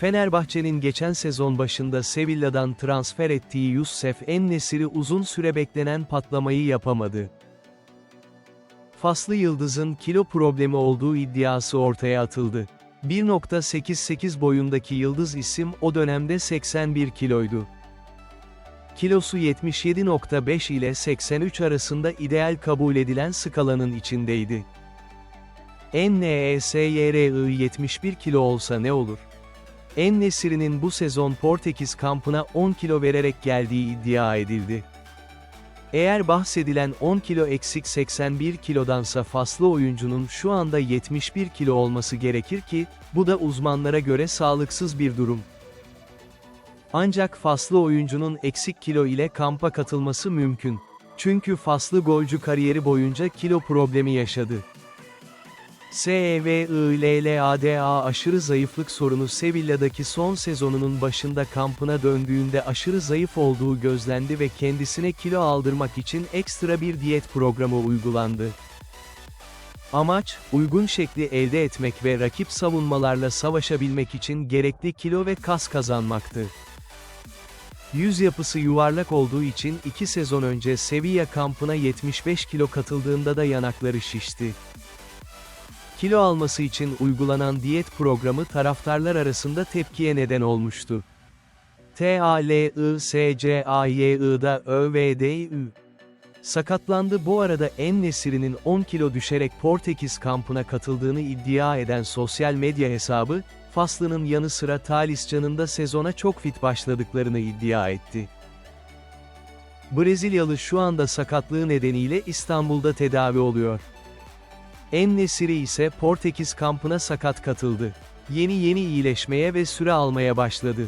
Fenerbahçe'nin geçen sezon başında Sevilla'dan transfer ettiği Youssef En-Nesyri uzun süre beklenen patlamayı yapamadı. Faslı Yıldız'ın kilo problemi olduğu iddiası ortaya atıldı. 1.88 boyundaki Yıldız isim o dönemde 81 kiloydu. Kilosu 77.5 ile 83 arasında ideal kabul edilen skalanın içindeydi. NESYRI 71 kilo olsa ne olur? En-Nesyri'nin bu sezon Portekiz kampına 10 kilo vererek geldiği iddia edildi. Eğer bahsedilen 10 kilo eksik 81 kilodansa faslı oyuncunun şu anda 71 kilo olması gerekir ki, bu da uzmanlara göre sağlıksız bir durum. Ancak faslı oyuncunun eksik kilo ile kampa katılması mümkün. Çünkü faslı golcü kariyeri boyunca kilo problemi yaşadı. SEVILLADA aşırı zayıflık sorunu Sevilla'daki son sezonunun başında kampına döndüğünde aşırı zayıf olduğu gözlendi ve kendisine kilo aldırmak için ekstra bir diyet programı uygulandı. Amaç, uygun şekli elde etmek ve rakip savunmalarla savaşabilmek için gerekli kilo ve kas kazanmaktı. Yüz yapısı yuvarlak olduğu için iki sezon önce Sevilla kampına 75 kilo katıldığında da yanakları şişti. Kilo alması için uygulanan diyet programı taraftarlar arasında tepkiye neden olmuştu. TALISCAYI'da ÖVDÜ Sakatlandı bu arada En-Nesyri'nin 10 kilo düşerek Portekiz kampına katıldığını iddia eden sosyal medya hesabı, Faslı'nın yanı sıra Talisca'nın da sezona çok fit başladıklarını iddia etti. Brezilyalı şu anda sakatlığı nedeniyle İstanbul'da tedavi oluyor. En-Nesyri ise Portekiz kampına sakat katıldı. Yeni yeni iyileşmeye ve süre almaya başladı.